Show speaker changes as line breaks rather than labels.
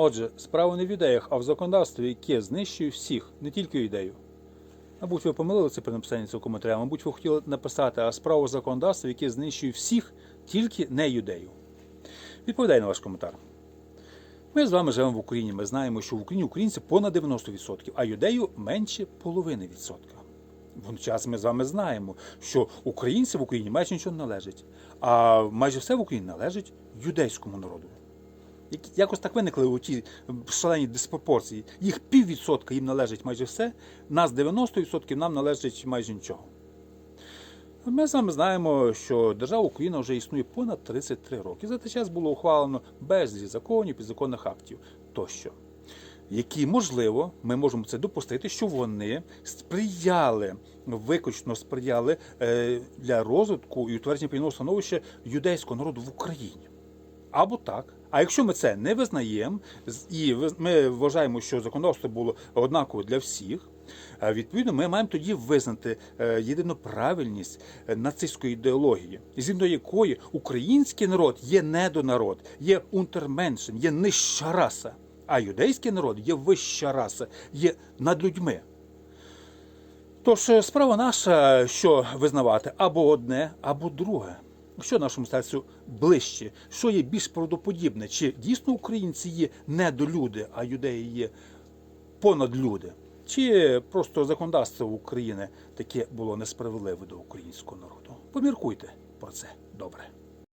Отже, справа не в ідеях, а в законодавстві, яке знищує всіх, не тільки ідею. Мабуть, ви помилилися при написанні цього коментаря, мабуть, ви хотіли написати, а справа в законодавстві, яке знищує всіх, тільки не юдею. Відповідай на ваш коментар. Ми з вами живемо в Україні. Ми знаємо, що в Україні українці понад 90%, а юдею менше половини відсотка. Водночас ми з вами знаємо, що українці в Україні майже нічого не належить, а майже все в Україні належить юдейському народу. Якось так виникли у ті шалені диспропорції. Їх піввідсотка їм належить майже все, нас 90% нам належить майже нічого. Ми з вами знаємо, що держава Україна вже існує понад 33 роки. За цей час було ухвалено безліч законів, підзаконних актів тощо, які, можливо, ми можемо це допустити, що вони сприяли, виключно сприяли е, для розвитку і утвердження пільного становища юдейського народу в Україні. Або так. А якщо ми це не визнаємо, і ми вважаємо, що законодавство було однакове для всіх, е, відповідно, ми маємо тоді визнати е, єдину правильність е, нацистської ідеології, згідно якої український народ є недонарод, є унтерменшен, є нижча раса, а юдейський народ є вища раса, є над людьми. Тож справа наша, що визнавати або одне, або друге. Що нашому серцю ближче, що є більш правдоподібне? Чи дійсно українці є недолюди, а юдеї є понадлюди? Чи просто законодавство України таке було несправедливе до українського народу? Поміркуйте про це добре.